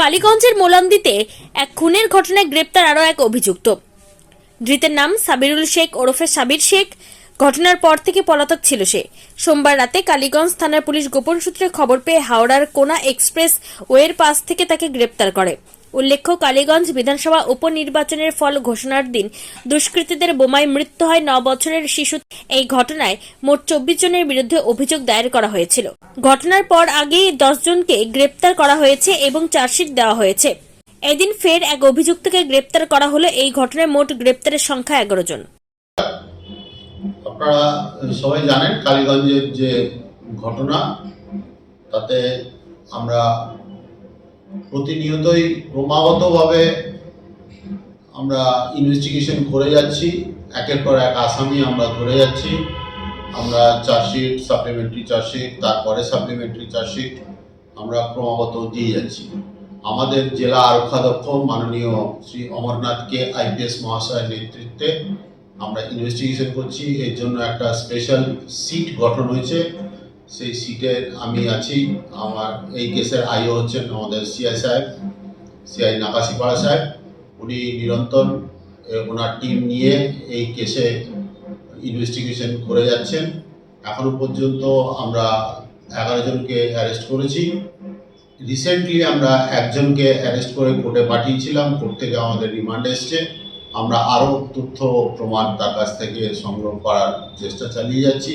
কালীগঞ্জের মোলান্দিতে এক খুনের ঘটনায় গ্রেপ্তার আরও এক অভিযুক্ত। ধৃতের নাম সাবিরুল শেখ ওরফে সাবির শেখ। ঘটনার পর থেকে পলাতক ছিল সে। সোমবার রাতে কালীগঞ্জ থানার পুলিশ গোপন সূত্রে খবর পেয়ে হাওড়ার কোনা এক্সপ্রেস ওয়ের পাশ থেকে তাকে গ্রেপ্তার করে। উল্লেখ্য, কালীগঞ্জ বিধানসভা উপনির্বাচনের ফল ঘোষণার দিন দুষ্কৃতীদের বোমায় মৃত্যু হয় ন বছরের শিশু। এই ঘটনায় মোট চব্বিশ জনের বিরুদ্ধে অভিযোগ দায়ের করা হয়েছিল। ঘটনার পর আগেই জনকে গ্রেপ্তার করা হয়েছে এবং চার্জশিট দেওয়া হয়েছে। এদিন ফের এক অভিযুক্তকে গ্রেপ্তার করা হলো। এই ঘটনায় মোট গ্রেপ্তারের সংখ্যা এগারো জন। আপনারা সবাই জানেন কালীগঞ্জের যে ঘটনা, তাতে আমরা প্রতিনিয়তই ক্রমাগতভাবে আমরা ইনভেস্টিগেশন করে যাচ্ছি। একের পর এক আসামি আমরা ধরে যাচ্ছি। আমরা চার্জশিট সাপ্লিমেন্টারি চার্জশিট তারপরে সাপ্লিমেন্টারি চার্জশিট আমরা ক্রমাগত দিয়ে যাচ্ছি। আমাদের জেলা আরক্ষাধ্যক্ষ মাননীয় শ্রী অমরনাথকে আইপিএস মহাশয়ের নেতৃত্বে আমরা ইনভেস্টিগেশন করছি, এর জন্য একটা স্পেশাল সিট গঠন হয়েছে। সেই সিটের আমি আছি, আমার এই কেসের আইও হচ্ছেন আমাদের সিআই সাহেব সিআই নাকাশিপাড়া সাহেব। উনি নিরন্তর ওনার টিম নিয়ে এই কেসে ইনভেস্টিগেশন করে যাচ্ছেন। এখনও পর্যন্ত আমরা এগারো জনকে অ্যারেস্ট করেছি। রিসেন্টলি আমরা একজনকে অ্যারেস্ট করে কোর্টে পাঠিয়েছিলাম কোর্ট থেকে আমাদের রিমান্ড এসছে। আমরা আরও তথ্য প্রমাণ তার কাছ থেকে সংগ্রহ করার চেষ্টা চালিয়ে যাচ্ছি।